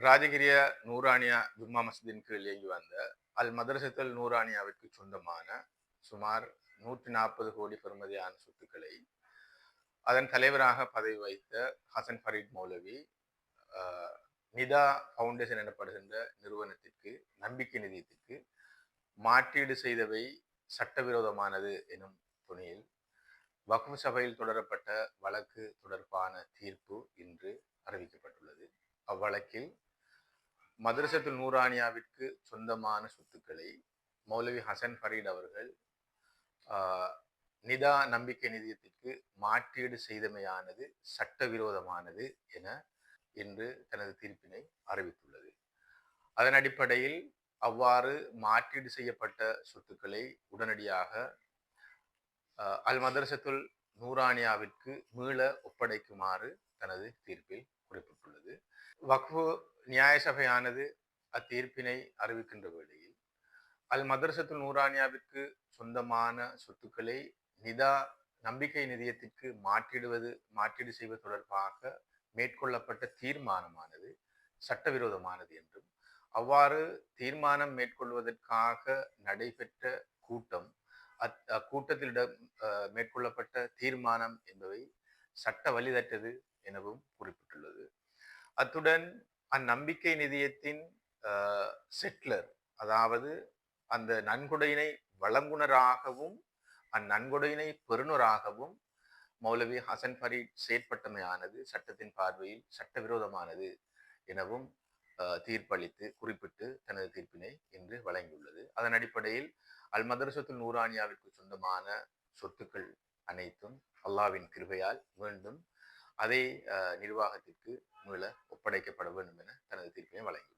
ராஜகிரிய நூரானியா ஜும்மா மஸ்ஜிதின் கீழ் இயங்கி வந்த அல் மதரசத்தல் நூரானியாவிற்கு சொந்தமான சுமார் நூற்றி நாற்பது கோடி பெறுமதியான சொத்துக்களை அதன் தலைவராக பதவி வைத்த ஹசன் ஃபரீத் மௌலவி நிதா ஃபவுண்டேஷன் எனப்படுகின்ற நிறுவனத்திற்கு நம்பிக்கை நிதியத்திற்கு மாற்றீடு செய்தவை சட்டவிரோதமானது எனும் துணியில் வக்ஃபு சபையில் தொடரப்பட்ட வழக்கு தொடர்பான தீர்ப்பு இன்று அறிவிக்கப்பட்டுள்ளது. அவ்வழக்கில் மதரசத்துல் நூரானியாவிற்கு சொந்தமான சொத்துக்களை மௌலவி ஹசன் ஃபரீட் அவர்கள் நிதா நம்பிக்கை நிதியத்திற்கு மாற்றீடு செய்தமையானது சட்டவிரோதமானது என இன்று தனது தீர்ப்பினை அறிவித்துள்ளது. அதன் அடிப்படையில் அவ்வாறு மாற்றீடு செய்யப்பட்ட சொத்துக்களை உடனடியாக அல் மதரசத்துல் நூரானியாவிற்கு மீள ஒப்படைக்குமாறு தனது தீர்ப்பில் குறிப்பிட்டுள்ளது. வக்ஃபு நியாய சபையானது அத்தீர்ப்பினை அறிவிக்கின்ற வேளையில் அல் மதரசத்துல் நூரானியாவிற்கு சொந்தமான சொத்துக்களை நிதா நம்பிக்கை நிதியத்திற்கு மாற்றிடுவது மாற்றீடு செய்வது தொடர்பாக மேற்கொள்ளப்பட்ட தீர்மானமானது சட்டவிரோதமானது என்றும் அவ்வாறு தீர்மானம் மேற்கொள்வதற்காக நடைபெற்ற கூட்டம் அத் அக்கூட்டத்திலிடம் மேற்கொள்ளப்பட்ட தீர்மானம் என்பவை சட்ட வழிதற்றது எனவும் குறிப்பிட்டுள்ளது. அத்துடன் அந்நம்பிக்கை நிதியத்தின் செட்லர் அதாவது அந்த நன்கொடையினை வழங்குனராகவும் அந்நன்கொடையினை பெறுநராகவும் மௌலவி ஹசன் ஃபரீட் செயற்பட்டமையானது சட்டத்தின் பார்வையில் சட்டவிரோதமானது எனவும் தீர்ப்பளித்து குறிப்பிட்டு தனது தீர்ப்பினை இன்று வழங்கியுள்ளது. அதன் அடிப்படையில் அல் மதரசத்துல் நூரானியாவிற்கு சொந்தமான சொத்துக்கள் அனைத்தும் அல்லாவின் கிருபையால் மீண்டும் அதே நிர்வாகத்திற்கு மீள ஒப்படைக்கப்பட வேண்டும் என தனது தீர்ப்பினை வழங்கியுள்ளது